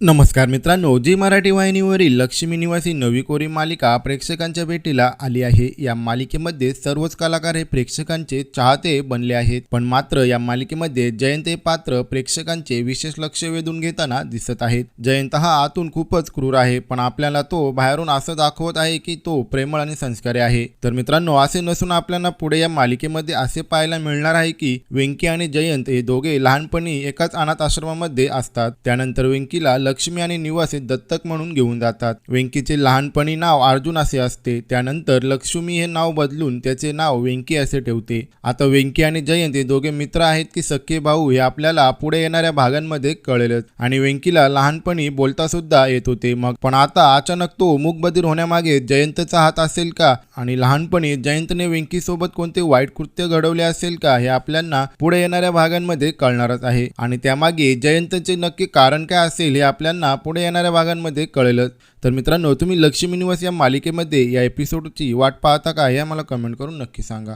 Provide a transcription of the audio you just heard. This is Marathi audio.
नमस्कार मित्रांनो जी मराठी वाहिनीवरील लक्ष्मी निवासी नवी कोरी मालिका प्रेक्षकांच्या भेटीला आली आहे. या मालिकेमध्ये सर्वच कलाकार हे प्रेक्षकांचे चाहते बनले आहेत. पण मात्र या मालिकेमध्ये जयंत हे पात्र प्रेक्षकांचे विशेष लक्ष वेधून घेताना दिसत आहेत. जयंत हा आतून खूपच क्रूर आहे पण आपल्याला तो बाहेरून असं दाखवत आहे की तो प्रेमळ आणि संस्कारी आहे. तर मित्रांनो असे नसून आपल्याला पुढे या मालिकेमध्ये असे पाहायला मिळणार आहे की वेंकी आणि जयंत हे दोघे लहानपणी एकाच अनाथ आश्रमामध्ये असतात. त्यानंतर वेंकीला लक्ष्मी आणि निवासी दत्तक म्हणून घेऊन जातात. वेंकीचे लहानपणी नाव अर्जुन असे असते. त्यानंतर लक्ष्मी हे नाव बदलून त्याचे नाव वेंकी असे ठेवते. आता वेंकी आणि जयंत हे दोघे मित्र आहेत की सख्खे भाऊ हे आपल्याला पुढे येणाऱ्या भागांमध्ये कळेलच. आणि वेंकीला लहानपणी बोलता सुद्धा येत होते. मग पण आता अचानक तो मूकबधीर होण्यामागे जयंतचा हात असेल का? आणि लहानपणी जयंतने वेंकीसोबत कोणते वाईट कृत्य घडवले असेल का हे आपल्याला पुढे येणाऱ्या भागांमध्ये कळणारच आहे. आणि त्यामागे जयंतचे नक्की कारण काय असेल हे आपल्याला पुढे येणाऱ्या भागांमध्ये कळेलच. तर मित्रांनो तुम्ही लक्ष्मी निवास या मालिकेमध्ये या एपिसोडची वाट पाहता का हे मला कमेंट करून नक्की सांगा.